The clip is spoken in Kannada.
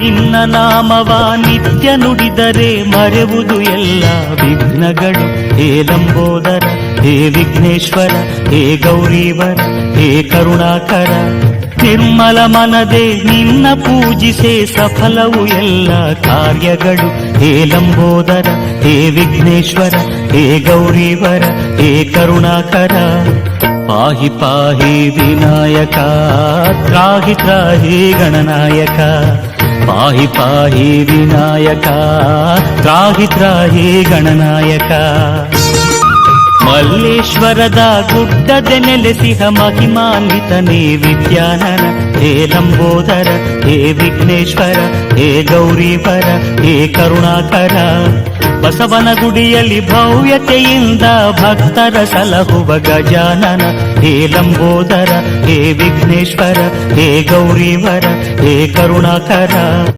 ನಿನ್ನ ನಾಮವ ನಿತ್ಯ ನುಡಿದರೆ ಮರೆವುದು ಎಲ್ಲ ವಿಘ್ನಗಳು. ಹೇ ಲಂಬೋದರ, ಹೇ ವಿಘ್ನೇಶ್ವರ, ಹೇ ಗೌರೀವರ, ಹೇ ಕರುಣಾಕರ. ನಿರ್ಮಲ ಮನದೆ ನಿನ್ನ ಪೂಜಿಸೆ ಸಫಲವು ಎಲ್ಲ ಕಾರ್ಯಗಳು. ಹೇ ಲಂಬೋದರ, ಹೇ ವಿಘ್ನೇಶ್ವರ, ಹೇ ಗೌರೀವರ, ಹೇ ಕರುಣಾಕರ. ಪಾಹಿ ಪಾಹಿ ವಿನಾಯಕ, ತ್ರಾಹಿ ತ್ರಾಹಿ ಗಣನಾಯಕ. ಪಾಹಿ ಪಾಹಿ ವಿನಾಯಕ, ತ್ರಾಹಿ ತ್ರಾಹಿ ಗಣನಾಯಕ. ಮಲ್ಲೇಶ್ವರದ ಗುಡ್ಡದ ನೆಲೆಸಿಹ ಮಹಿಮಾನ್ವಿತನೇ ವಿದ್ಯಾನನ ಹೇ ಲಂಬೋದರ, ಹೇ ವಿಘ್ನೇಶ್ವರ, ಹೇ ಗೌರೀವರ, ಹೇ ಕರುಣಾಕರ. ಬಸವನ ಗುಡಿಯಲ್ಲಿ ಭವ್ಯತೆಯಿಂದ ಭಕ್ತರ ಸಲಹುವ ಗಜಾನನ. ಹೇ ಲಂಬೋದರ ಹೇ ವಿಘ್ನೇಶ್ವರ ಹೇ ಗೌರೀವರ ಹೇ ಕರುಣಾಕರ.